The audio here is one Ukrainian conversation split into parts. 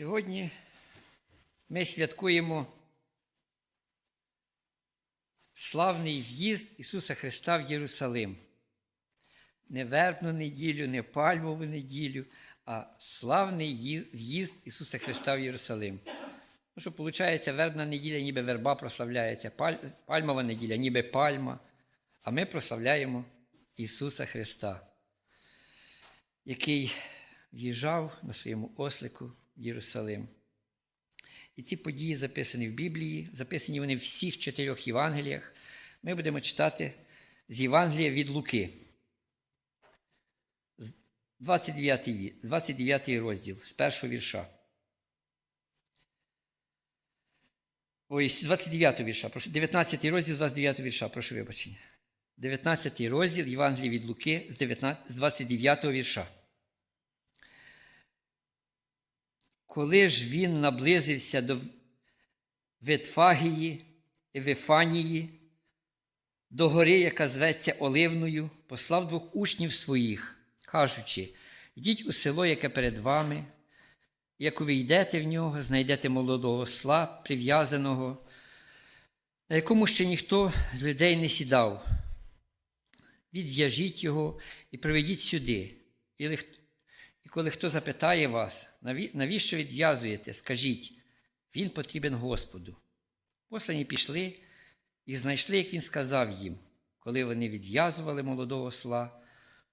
Сьогодні ми святкуємо славний в'їзд Ісуса Христа в Єрусалим. Не вербну неділю, не пальмову неділю, а славний в'їзд Ісуса Христа в Єрусалим. Ну, що виходить, вербна неділя, ніби верба прославляється, пальмова неділя, ніби пальма. А ми прославляємо Ісуса Христа, який в'їжджав на своєму ослику Єрусалим. І ці події записані в Біблії, записані вони в всіх чотирьох Євангеліях. Ми будемо читати з Євангелія від Луки. 29, 29 розділ з першого вірша. Ой, з 29 вірша, прошу, 19 розділ з 29 вірша, прошу вибачення. 19 розділ Євангелія від Луки з 19 з 29 вірша. Коли ж він наблизився до Ветфагії і Вифанії, до гори, яка зветься Оливною, послав двох учнів своїх, кажучи: йдіть у село, яке перед вами, як увійдете в нього, знайдете молодого осла, прив'язаного, на якому ще ніхто з людей не сідав. Відв'яжіть його і приведіть сюди. Коли хто запитає вас, навіщо відв'язуєте, скажіть, він потрібен Господу. Послані пішли і знайшли, як він сказав їм. Коли вони відв'язували молодого осла,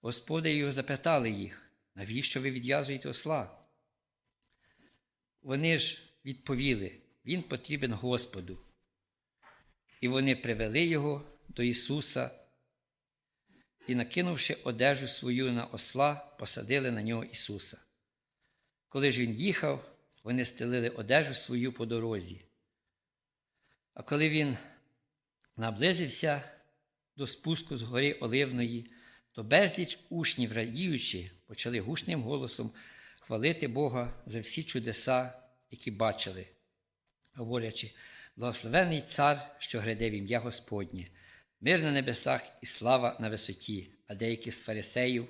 господи його запитали їх, навіщо ви відв'язуєте осла? Вони ж відповіли, він потрібен Господу. І вони привели його до Ісуса і, накинувши одежу свою на осла, посадили на нього Ісуса. Коли ж він їхав, вони стелили одежу свою по дорозі. А коли він наблизився до спуску з гори Оливної, то безліч учнів, радіючи, почали гучним голосом хвалити Бога за всі чудеса, які бачили, говорячи, благословений цар, що гряде в ім'я Господнє, мир на небесах і слава на висоті, а деякі з фарисеїв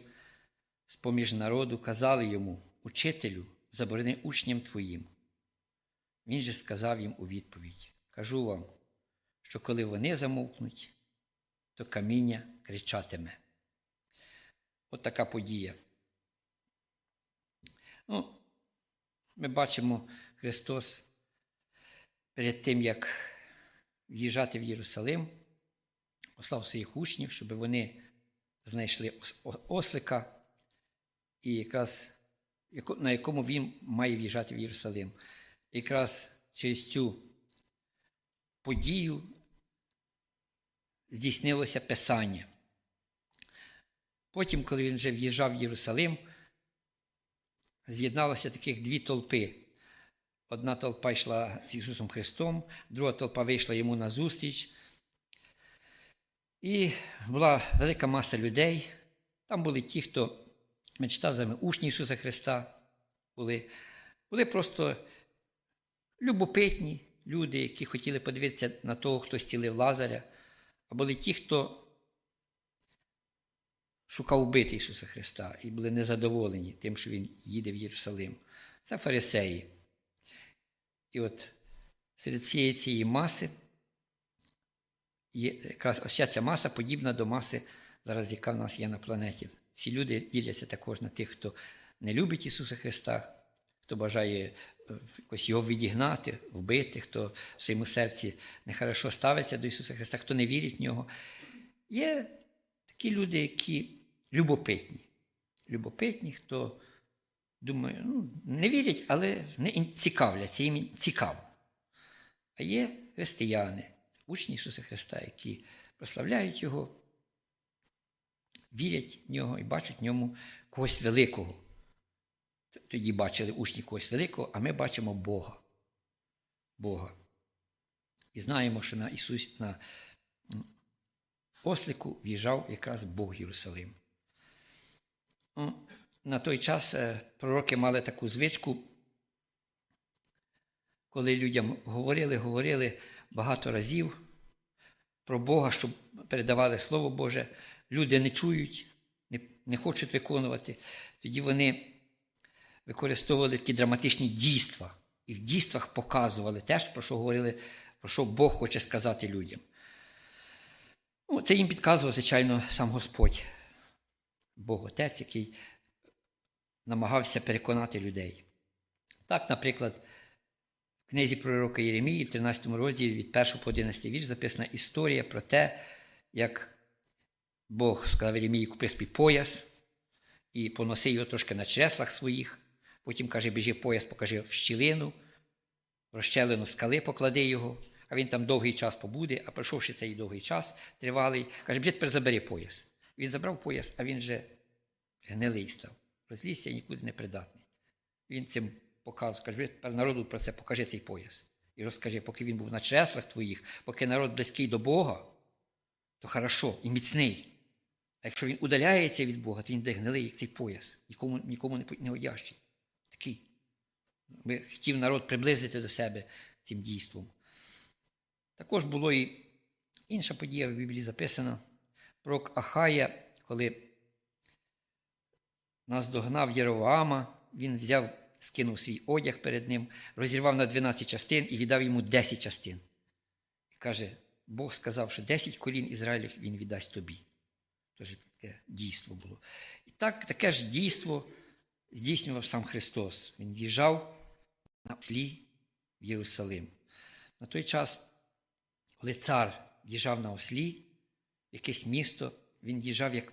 з поміж народу казали йому, Учителю, заборони учням твоїм. Він же сказав їм у відповідь: Кажу вам, що коли вони замовкнуть, то каміння кричатиме. От така подія. Ну, ми бачимо Христос перед тим, як в'їжджати в Єрусалим, послав своїх учнів, щоб вони знайшли ослика, і якраз на якому він має в'їжджати в Єрусалим. Якраз через цю подію здійснилося Писання. Потім, коли він вже в'їжджав в Єрусалим, з'єдналося таких дві толпи. Одна толпа йшла з Ісусом Христом, друга толпа вийшла йому на зустріч. І була велика маса людей. Там були ті, хто ми читали з вами учні Ісуса Христа, були, були просто любопитні люди, які хотіли подивитися на того, хто зцілив Лазаря, а були ті, хто шукав вбити Ісуса Христа і були незадоволені тим, що Він їде в Єрусалим. Це фарисеї. І от серед цієї цієї маси є якраз вся ця маса подібна до маси, зараз, яка в нас є на планеті. Всі люди діляться також на тих, хто не любить Ісуса Христа, хто бажає е, якось його відігнати, вбити, хто в своєму серці нехорошо ставиться до Ісуса Христа, хто не вірить в нього. Є такі люди, які любопитні. Любопитні, хто думає, ну, не вірять, але не цікавляться, їм цікаво. А є християни, учні Ісуса Христа, які прославляють Його, вірять в нього і бачать в ньому когось великого. Тоді бачили учні когось великого, а ми бачимо Бога. Бога. І знаємо, що на Ісус, на ослику в'їжджав якраз Бог Єрусалим. На той час е, пророки мали таку звичку, коли людям говорили, говорили багато разів про Бога, щоб передавали Слово Боже, люди не чують, не, не хочуть виконувати. Тоді вони використовували такі драматичні дійства. І в дійствах показували те, про що говорили, про що Бог хоче сказати людям. Ну, це їм підказував, звичайно, сам Господь, Бог Отець, який намагався переконати людей. Так, наприклад, в книзі пророка Єремії, в 13 розділі від 1 по 11 вірш записана історія про те, як Бог сказав Єремії, купи собі пояс і поноси його трошки на чреслах своїх. Потім каже, біжи пояс, покажи в щілину, в розщелину скали поклади його, а він там довгий час побуде, а пройшовши цей довгий час тривалий, каже, біжи тепер забери пояс. Він забрав пояс, а він вже гнилий став. Розлізся і нікуди не придатний. Він цим показує, каже, «Ви народу про це покажи цей пояс. І розкажи, поки він був на чреслах твоїх, поки народ близький до Бога, то хорошо і міцний. А якщо він удаляється від Бога, то він буде гнилий, як цей пояс, нікому, нікому не, не годящий. Такий. Би хотів народ приблизити до себе цим дійством. Також було і інша подія в Біблії записана про Ахая, коли наздогнав Єровоама, він взяв, скинув свій одяг перед ним, розірвав на 12 частин і віддав йому 10 частин. І каже, Бог сказав, що 10 колін Ізраїлів він віддасть тобі. Тож таке дійство було. І так, таке ж дійство здійснював сам Христос. Він в'їжджав на ослі в Єрусалим. На той час, коли цар в'їжджав на ослі, в якесь місто, він в'їжджав як,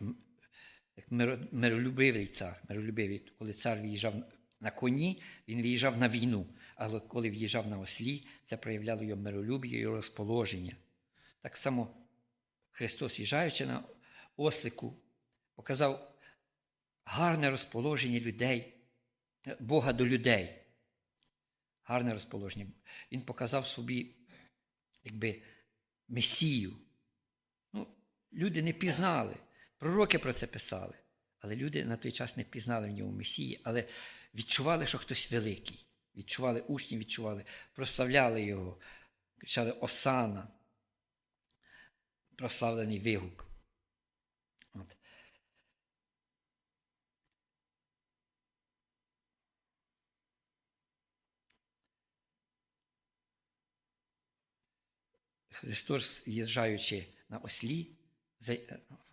як миролюбивий цар. Миролюбивий. Коли цар в'їжджав на коні, він виїжджав на війну. Але коли в'їжджав на ослі, це проявляло його миролюб'я, його розположення. Так само Христос, в'їжджаючи на ослику, показав гарне розположення людей, Бога до людей. Гарне розположення. Він показав собі, якби, Месію. Ну, люди не пізнали. Пророки про це писали. Але люди на той час не пізнали в ньому Месії, але відчували, що хтось великий. Відчували учні, відчували, прославляли його, кричали Осана, прославлений вигук. От. Христос, в'їжджаючи на ослі,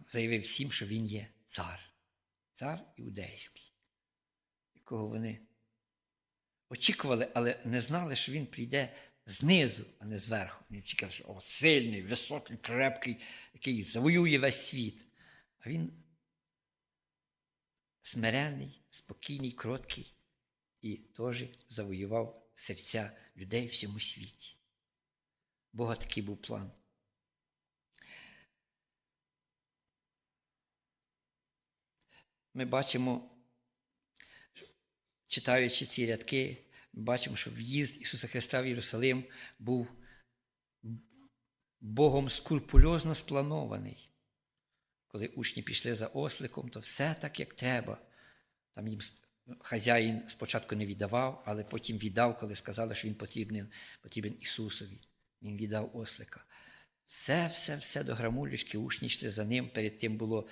заявив всім, що Він є цар, цар іудейський, якого вони очікували, але не знали, що він прийде знизу, а не зверху. Вони чекали, що о, сильний, високий, крепкий, який завоює весь світ. А він смиренний, спокійний, кроткий і теж завоював серця людей в всьому світі. Бога такий був план. Ми бачимо, читаючи ці рядки, бачимо, що в'їзд Ісуса Христа в Єрусалим був Богом скрупульозно спланований. Коли учні пішли за осликом, то все так, як треба. Там їм хазяїн спочатку не віддавав, але потім віддав, коли сказали, що він потрібен, потрібен Ісусові. Він віддав ослика. Все, все, все до грамулечки, учні йшли за ним. Перед тим було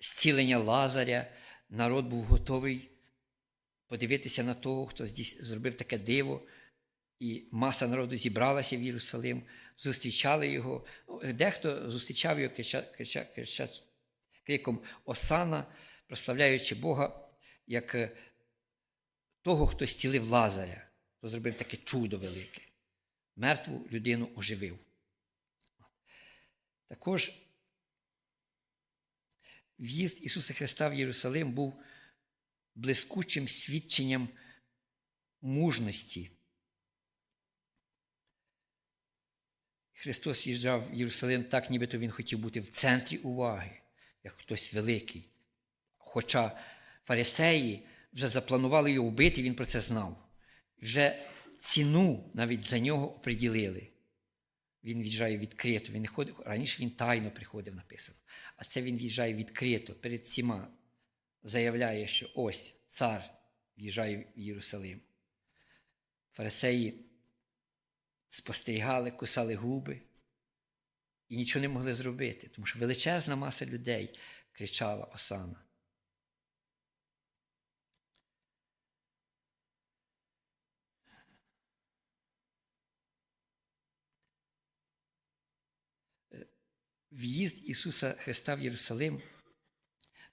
зцілення Лазаря. Народ був готовий подивитися на того, хто зробив таке диво. І маса народу зібралася в Єрусалим, зустрічали його. Дехто зустрічав його крича, крича, крича, криком Осана, прославляючи Бога як е, того, хто зцілив Лазаря, хто зробив таке чудо велике. Мертву людину оживив. Також в'їзд Ісуса Христа в Єрусалим був блискучим свідченням мужності. Христос їжджав в Єрусалим так, нібито Він хотів бути в центрі уваги, як хтось великий. Хоча фарисеї вже запланували його вбити, він про це знав. Вже ціну навіть за нього оприділили. Він в'їжджає відкрито. Він не ходив, раніше він тайно приходив, написано. А це він в'їжджає відкрито перед всіма. Заявляє, що ось цар в'їжджає в Єрусалим. Фарисеї спостерігали, кусали губи і нічого не могли зробити, тому що величезна маса людей кричала Осана. В'їзд Ісуса Христа в Єрусалим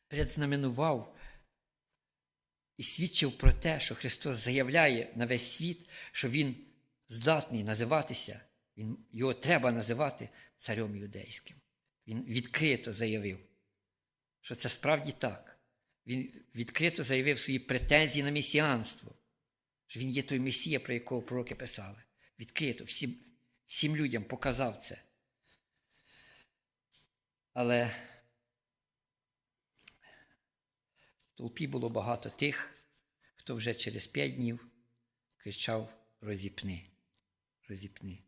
предзнаменував і свідчив про те, що Христос заявляє на весь світ, що Він здатний називатися, він, його треба називати царем юдейським. Він відкрито заявив, що це справді так. Він відкрито заявив свої претензії на месіанство, що він є той Месія, про якого пророки писали. Відкрито всім, всім людям показав це. Але в толпі було багато тих, хто вже через п'ять днів кричав розіпни, розіпни.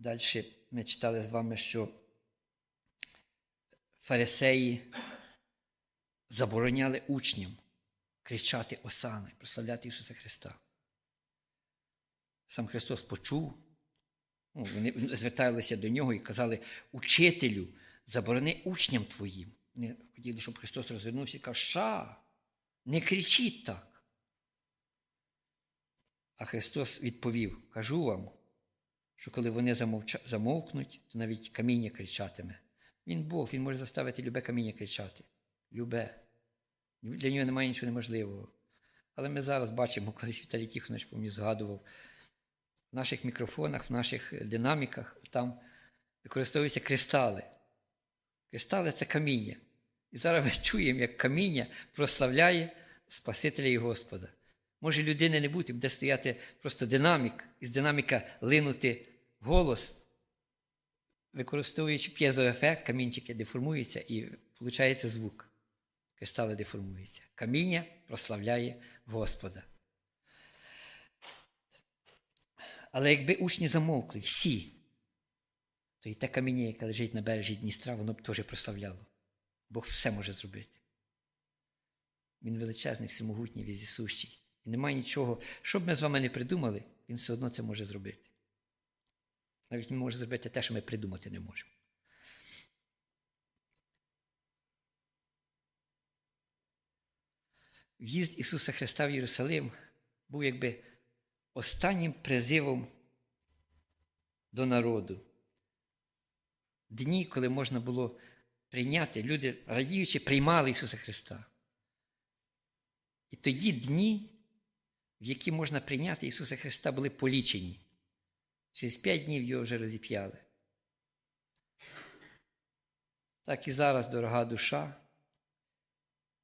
Далі ми читали з вами, що фарисеї забороняли учням кричати Осани, прославляти Ісуса Христа. Сам Христос почув, ну, вони зверталися до нього і казали, учителю, заборони учням твоїм. Вони хотіли, щоб Христос розвернувся і казав, ша, не кричіть так. А Христос відповів: кажу вам, що коли вони замовча... замовкнуть, то навіть каміння кричатиме. Він Бог, він може заставити любе каміння кричати. Любе. Для нього немає нічого неможливого. Але ми зараз бачимо, колись Віталій Тихонович по мені згадував, в наших мікрофонах, в наших динаміках там використовуються кристали. Кристали це каміння. І зараз ми чуємо, як каміння прославляє Спасителя і Господа. Може людини не бути, буде стояти просто динамік, із динаміка линути голос, використовуючи п'єзоефект, камінчики деформуються і виходить звук. Кристали деформуються. Каміння прославляє Господа. Але якби учні замовкли всі, то і те каміння, яке лежить на бережі Дністра, воно б теж прославляло. Бог все може зробити. Він величезний, всемогутній, візісущий. І немає нічого, що б ми з вами не придумали, він все одно це може зробити. Навіть він може зробити те, що ми придумати не можемо. В'їзд Ісуса Христа в Єрусалим був якби останнім призивом до народу. Дні, коли можна було прийняти, люди, радіючи, приймали Ісуса Христа. І тоді дні, в які можна прийняти Ісуса Христа, були полічені. Через п'ять днів його вже розіп'яли. Так і зараз, дорога душа,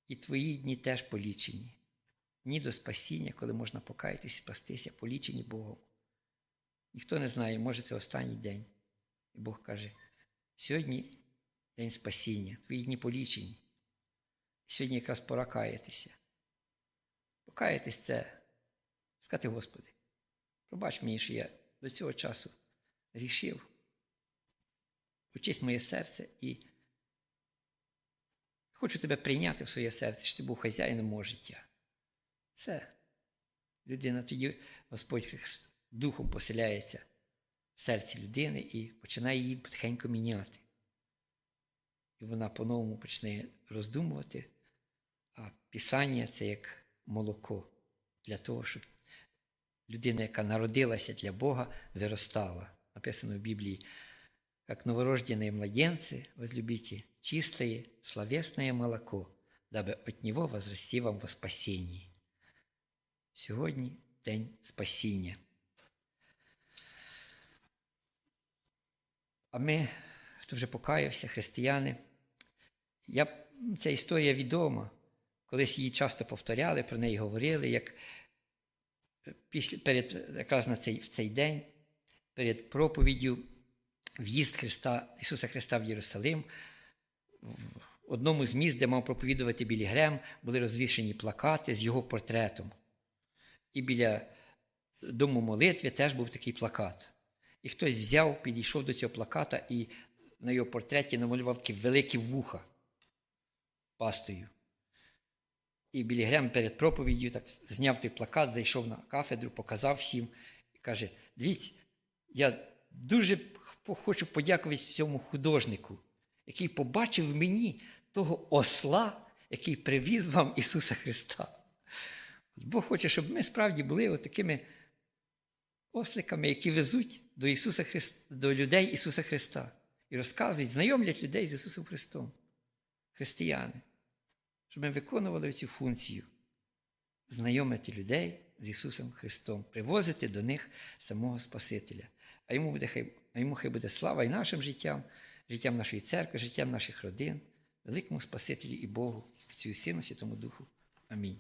і твої дні теж полічені. Дні до спасіння, коли можна покаятися, спастися, полічені Богом. Ніхто не знає, може це останній день. І Бог каже: сьогодні день спасіння, твої дні полічені. Сьогодні якраз пора каятися. Покаятись це сказати, Господи, пробач мені, що я до цього часу рішив. Очисть моє серце і хочу тебе прийняти в своє серце, що ти був хазяїном мого життя. Все. Людина тоді Господь духом поселяється в серці людини і починає її потихеньку міняти. І вона по-новому почне роздумувати, а Писання це як молоко для того, щоб людина, яка народилася для Бога, виростала. Написано в Біблії, як новорожденные младенцы, возлюбите чистое, словесное молоко, дабы от него возрасти вам во спасенні. Сьогодні день спасіння. А ми, хто вже покаявся, християни, я, ця історія відома. Колись її часто повторяли, про неї говорили, як після, перед, якраз на цей, в цей день, перед проповіддю в'їзд Христа, Ісуса Христа в Єрусалим, в одному з міст, де мав проповідувати Білі Грем, були розвішені плакати з його портретом. І біля дому молитви теж був такий плакат. І хтось взяв, підійшов до цього плаката і на його портреті намалював такі великі вуха пастою. І Білі Грем перед проповіддю так зняв той плакат, зайшов на кафедру, показав всім і каже: дивіться, Я дуже хочу подякувати цьому художнику, який побачив в мені того осла, який привіз вам Ісуса Христа. Бог хоче, щоб ми справді були такими осликами, які везуть до, Ісуса Христа, до людей Ісуса Христа і розказують, знайомлять людей з Ісусом Христом, християни, щоб ми виконували цю функцію знайомити людей з Ісусом Христом, привозити до них самого Спасителя. А йому, буде, хай, а йому хай буде слава і нашим життям, життям нашої церкви, життям наших родин, великому Спасителю і Богу, Отцю і Сину, Святому Духу. Амінь.